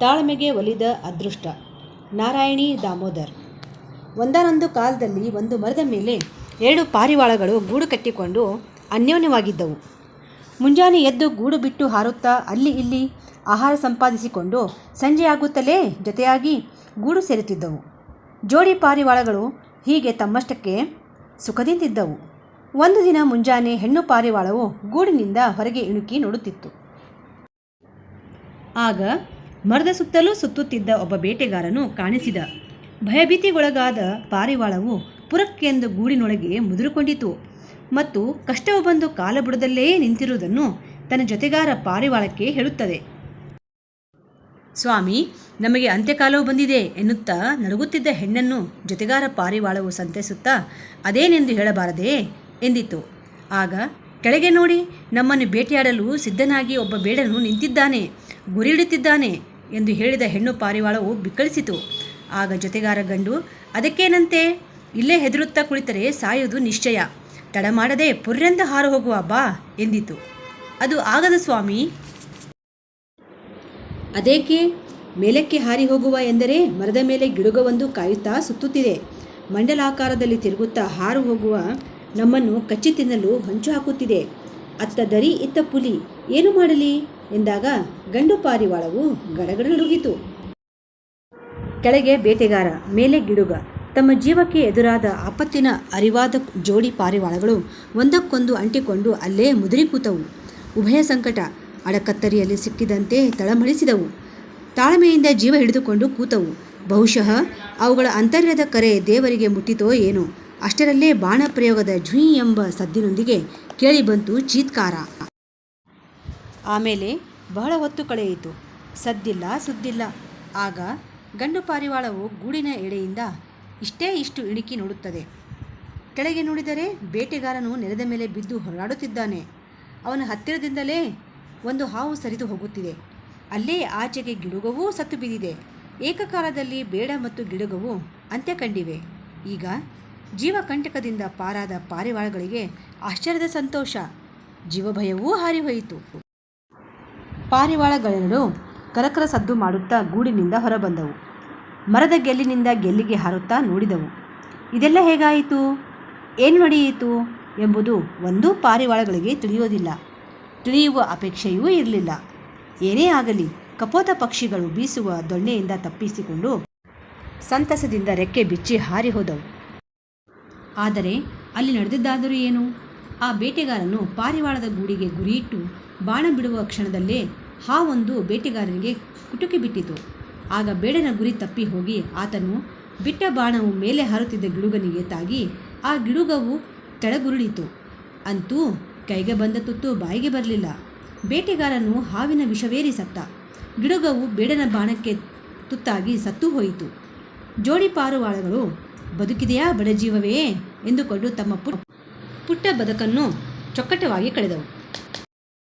ತಾಳ್ಮೆಗೆ ಒಲಿದ ಅದೃಷ್ಟ. ನಾರಾಯಣಿ ದಾಮೋದರ್. ಒಂದಾನೊಂದು ಕಾಲದಲ್ಲಿ ಒಂದು ಮರದ ಮೇಲೆ ಎರಡು ಪಾರಿವಾಳಗಳು ಗೂಡು ಕಟ್ಟಿಕೊಂಡು ಅನ್ಯೋನ್ಯವಾಗಿದ್ದವು. ಮುಂಜಾನೆ ಎದ್ದು ಗೂಡು ಬಿಟ್ಟು ಹಾರುತ್ತಾ ಅಲ್ಲಿ ಇಲ್ಲಿ ಆಹಾರ ಸಂಪಾದಿಸಿಕೊಂಡು ಸಂಜೆಯಾಗುತ್ತಲೇ ಜೊತೆಯಾಗಿ ಗೂಡು ಸೇರುತ್ತಿದ್ದವು. ಜೋಡಿ ಪಾರಿವಾಳಗಳು ಹೀಗೆ ತಮ್ಮಷ್ಟಕ್ಕೆ ಸುಖದಿಂದಿದ್ದವು ಒಂದು ದಿನ ಮುಂಜಾನೆ ಹೆಣ್ಣು ಪಾರಿವಾಳವು ಗೂಡಿನಿಂದ ಹೊರಗೆ ಇಣುಕಿ ನೋಡುತ್ತಿತ್ತು. ಆಗ ಮರದ ಸುತ್ತಲೂ ಸುತ್ತುತ್ತಿದ್ದ ಒಬ್ಬ ಬೇಟೆಗಾರನು ಕಾಣಿಸಿದ. ಭಯಭೀತಿಗೊಳಗಾದ ಪಾರಿವಾಳವು ಪುರಕ್ಕೆಂದು ಗೂಡಿನೊಳಗೆ ಮುದುರಿಕೊಂಡಿತು. ಮತ್ತು ಕಷ್ಟವು ಬಂದು ಕಾಲಬುಡದಲ್ಲೇ ನಿಂತಿರುವುದನ್ನು ತನ್ನ ಜೊತೆಗಾರ ಪಾರಿವಾಳಕ್ಕೆ ಹೇಳುತ್ತದೆ. ಸ್ವಾಮಿ, ನಮಗೆ ಅಂತ್ಯಕಾಲವು ಬಂದಿದೆ ಎನ್ನುತ್ತಾ ನಡುಗುತ್ತಿದ್ದ ಹೆಣ್ಣನ್ನು ಜೊತೆಗಾರ ಪಾರಿವಾಳವು ಸಂತೈಸುತ್ತಾ, ಅದೇನೆಂದು ಹೇಳಬಾರದೆ? ಎಂದಿತು. ಆಗ ಕೆಳಗೆ ನೋಡಿ, ನಮ್ಮನ್ನು ಭೇಟಿಯಾಡಲು ಸಿದ್ಧನಾಗಿ ಒಬ್ಬ ಬೇಡನು ನಿಂತಿದ್ದಾನೆ, ಗುರಿಯಿಡುತ್ತಿದ್ದಾನೆ ಎಂದು ಹೇಳಿದ ಹೆಣ್ಣು ಪಾರಿವಾಳವು ಬಿಕ್ಕಳಿಸಿತು. ಆಗ ಜೊತೆಗಾರ ಗಂಡು, ಅದಕ್ಕೇನಂತೆ? ಇಲ್ಲೇ ಹೆದರುತ್ತಾ ಕುಳಿತರೆ ಸಾಯುವುದು ನಿಶ್ಚಯ. ತಡ ಮಾಡದೆ ಪುರ್ರೆಂದ ಹಾರು ಹೋಗುವ ಬಾ ಎಂದಿತು. ಅದು ಆಗದ ಸ್ವಾಮಿ. ಅದೇಕೆ? ಮೇಲಕ್ಕೆ ಹಾರಿ ಹೋಗುವ ಎಂದರೆ ಮರದ ಮೇಲೆ ಗಿಡುಗವೊಂದು ಕಾಯುತ್ತಾ ಸುತ್ತುತ್ತಿದೆ. ಮಂಡಲಾಕಾರದಲ್ಲಿ ತಿರುಗುತ್ತಾ ಹಾರು ಹೋಗುವ ನಮ್ಮನ್ನು ಕಚ್ಚಿ ತಿನ್ನಲು ಹೊಂಚು ಹಾಕುತ್ತಿದೆ. ಅತ್ತ ದರಿ ಇತ್ತ ಪುಲಿ, ಏನು ಮಾಡಲಿ? ಎಂದಾಗ ಗಂಡು ಪಾರಿವಾಳವು ಗಡಗಡಲುಗಿತು ಕೆಳಗೆ ಬೇಟೆಗಾರ, ಮೇಲೆ ಗಿಡುಗ, ತಮ್ಮ ಜೀವಕ್ಕೆ ಎದುರಾದ ಆಪತ್ತಿನ ಅರಿವಾದ ಜೋಡಿ ಪಾರಿವಾಳಗಳು ಒಂದಕ್ಕೊಂದು ಅಂಟಿಕೊಂಡು ಅಲ್ಲೇ ಮುದುರಿ ಕೂತವು. ಉಭಯ ಸಂಕಟ ಅಡಕತ್ತರಿಯಲ್ಲಿ ಸಿಕ್ಕಿದಂತೆ ತಳಮಳಿಸಿದವು. ತಾಳ್ಮೆಯಿಂದ ಜೀವ ಹಿಡಿದುಕೊಂಡು ಕೂತವು. ಬಹುಶಃ ಅವುಗಳ ಅಂತರ್ಯದ ಕರೆ ದೇವರಿಗೆ ಮುಟ್ಟಿತೋ ಏನೋ. ಅಷ್ಟರಲ್ಲೇ ಬಾಣಪ್ರಯೋಗದ ಪ್ರಯೋಗದ ಝುಯ್ ಎಂಬ ಸದ್ದಿನೊಂದಿಗೆ ಕೇಳಿಬಂತು ಚೀತ್ಕಾರ. ಆಮೇಲೆ ಬಹಳ ಹೊತ್ತು ಕಳೆಯಿತು. ಸದ್ದಿಲ್ಲ, ಸುದ್ದಿಲ್ಲ. ಆಗ ಗಂಡು ಪಾರಿವಾಳವು ಗೂಡಿನ ಎಡೆಯಿಂದ ಇಷ್ಟೇ ಇಷ್ಟು ಇಣುಕಿ ನೋಡುತ್ತದೆ. ಕೆಳಗೆ ನೋಡಿದರೆ ಬೇಟೆಗಾರನು ನೆಲದ ಮೇಲೆ ಬಿದ್ದು ಹೊರಡಾಡುತ್ತಿದ್ದಾನೆ ಅವನ ಹತ್ತಿರದಿಂದಲೇ ಒಂದು ಹಾವು ಸರಿದು ಹೋಗುತ್ತಿದೆ. ಅಲ್ಲೇ ಆಚೆಗೆ ಗಿಡುಗವೂ ಸತ್ತು ಬಿದ್ದಿದೆ. ಏಕಕಾಲದಲ್ಲಿ ಬೇಡ ಮತ್ತು ಗಿಡುಗವು ಅಂತ್ಯ ಕಂಡಿವೆ ಈಗ ಜೀವಕಂಟಕದಿಂದ ಪಾರಾದ ಪಾರಿವಾಳಗಳಿಗೆ ಆಶ್ಚರ್ಯದ ಸಂತೋಷ. ಜೀವಭಯವೂ ಹಾರಿಹೋಯಿತು. ಪಾರಿವಾಳಗಳೆರಡು ಕರಕರ ಸದ್ದು ಮಾಡುತ್ತಾ ಗೂಡಿನಿಂದ ಹೊರಬಂದವು. ಮರದ ಗೆಲ್ಲಿನಿಂದ ಗೆಲ್ಲಿಗೆ ಹಾರುತ್ತಾ ನೋಡಿದವು. ಇದೆಲ್ಲ ಹೇಗಾಯಿತು? ಏನು ನಡೆಯಿತು ಎಂಬುದು ಒಂದೂ ಪಾರಿವಾಳಗಳಿಗೆ ತಿಳಿಯೋದಿಲ್ಲ. ತಿಳಿಯುವ ಅಪೇಕ್ಷೆಯೂ ಇರಲಿಲ್ಲ. ಏನೇ ಆಗಲಿ, ಕಪೋತ ಪಕ್ಷಿಗಳು ಬೀಸುವ ದೊಣ್ಣೆಯಿಂದ ತಪ್ಪಿಸಿಕೊಂಡು ಸಂತಸದಿಂದ ರೆಕ್ಕೆ ಬಿಚ್ಚಿ ಹಾರಿ ಹೋದವು ಆದರೆ ಅಲ್ಲಿ ನಡೆದಿದ್ದಾದರೂ ಏನು? ಆ ಬೇಟೆಗಾರನು ಪಾರಿವಾಳದ ಗೂಡಿಗೆ ಗುರಿಯಿಟ್ಟು ಬಾಣ ಬಿಡುವ ಕ್ಷಣದಲ್ಲೇ ಹಾವೊಂದು ಬೇಟೆಗಾರನಿಗೆ ಕುಟುಕಿ ಬಿಟ್ಟಿತು. ಆಗ ಬೇಡನ ಗುರಿ ತಪ್ಪಿ ಹೋಗಿ ಆತನು ಬಿಟ್ಟ ಬಾಣವು ಮೇಲೆ ಹಾರುತ್ತಿದ್ದ ಗಿಡುಗನಿಗೆ ತಾಗಿ ಆ ಗಿಡುಗವು ಕೆಳಗುರುಳಿತು ಅಂತೂ ಕೈಗೆ ಬಂದ ತುತ್ತು ಬಾಯಿಗೆ ಬರಲಿಲ್ಲ. ಬೇಟೆಗಾರನು ಹಾವಿನ ವಿಷವೇರಿ ಸತ್ತ. ಗಿಡುಗವು ಬೇಡನ ಬಾಣಕ್ಕೆ ತುತ್ತಾಗಿ ಸತ್ತು ಹೋಯಿತು. ಜೋಡಿ ಪಾರುವಾಳಗಳು ಬದುಕಿದೆಯಾ ಬಡಜೀವವೇ ಎಂದುಕೊಂಡು ತಮ್ಮ ಪುಟ್ಟ ಪುಟ್ಟ ಬದುಕನ್ನು ಚೊಕ್ಕಟವಾಗಿ ಕಳೆದವು.